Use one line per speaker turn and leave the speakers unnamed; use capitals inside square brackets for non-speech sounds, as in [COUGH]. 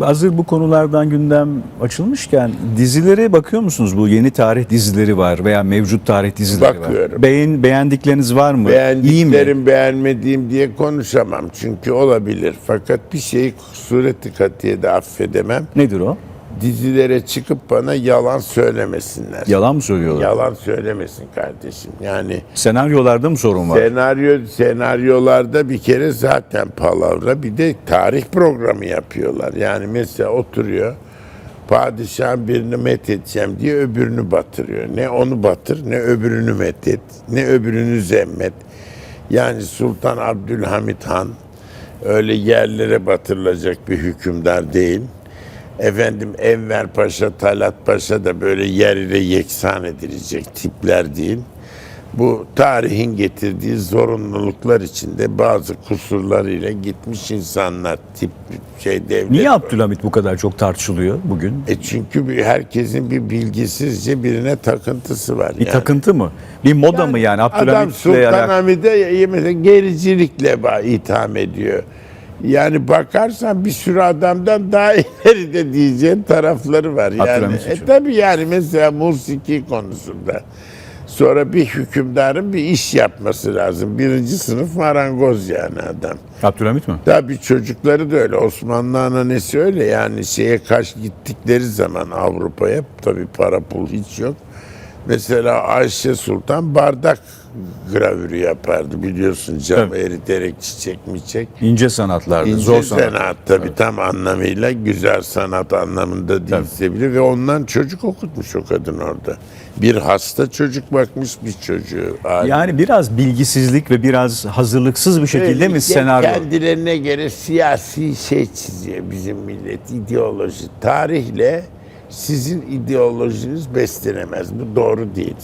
hazır bu konulardan gündem açılmışken dizilere bakıyor musunuz? Bu yeni tarih dizileri var veya mevcut tarih dizileri
Bakıyorum.
var. Beğen, beğendikleriniz var mı? İyi mi?
Beğendiklerim beğenmediğim diye konuşamam. Çünkü olabilir. Fakat bir şeyi sureti katiyede affedemem.
Nedir o?
Dizilere çıkıp bana yalan söylemesinler.
Yalan mı söylüyorlar?
Yalan söylemesin kardeşim. Yani
Senaryolarda mı sorun var?
senaryo senaryolarda bir kere zaten palavra bir de tarih programı yapıyorlar. Yani mesela oturuyor padişahın birini met edeceğim diye öbürünü batırıyor. Ne onu batır ne öbürünü met et ne öbürünü zemmet. Yani Sultan Abdülhamit Han öyle yerlere batırılacak bir hükümdar değil. Efendim Enver Paşa, Talat Paşa da böyle yer ile yeksan edilecek tipler değil. Bu tarihin getirdiği zorunluluklar içinde bazı kusurlarıyla gitmiş insanlar tip şey devlet.
Niye Abdülhamit bu kadar çok tartışılıyor bugün?
E çünkü bir, herkesin bir bilgisizce birine takıntısı var.
Bir takıntı mı? Bir moda mı yani
Adam
Abdülhamit'le
Sultan
alakalı?
Hamid'e mesela gericilikle itham ediyor. Yani bakarsan bir sürü adamdan daha [LAUGHS] ileride diyeceğin tarafları var. Yani, e, tabii yani mesela musiki konusunda. Sonra bir hükümdarın bir iş yapması lazım. Birinci sınıf marangoz yani adam.
Abdülhamit mi?
Tabii çocukları da öyle. Osmanlı ananesi öyle. Yani şeye kaç gittikleri zaman Avrupa'ya tabii para pul hiç yok. Mesela Ayşe Sultan bardak gravürü yapardı biliyorsun cam
Tabii.
eriterek çiçek miçek.
İnce sanatlarda,
İnce
zor
sanat,
sanat.
tabii tam anlamıyla güzel sanat anlamında değilse bile ve ondan çocuk okutmuş o kadın orada. Bir hasta çocuk bakmış bir çocuğu.
Yani biraz bilgisizlik ve biraz hazırlıksız bir şekilde mi
Öyle
senaryo?
Kendilerine göre siyasi şey çiziyor bizim millet, ideoloji. Tarihle sizin ideolojiniz beslenemez. Bu doğru değil.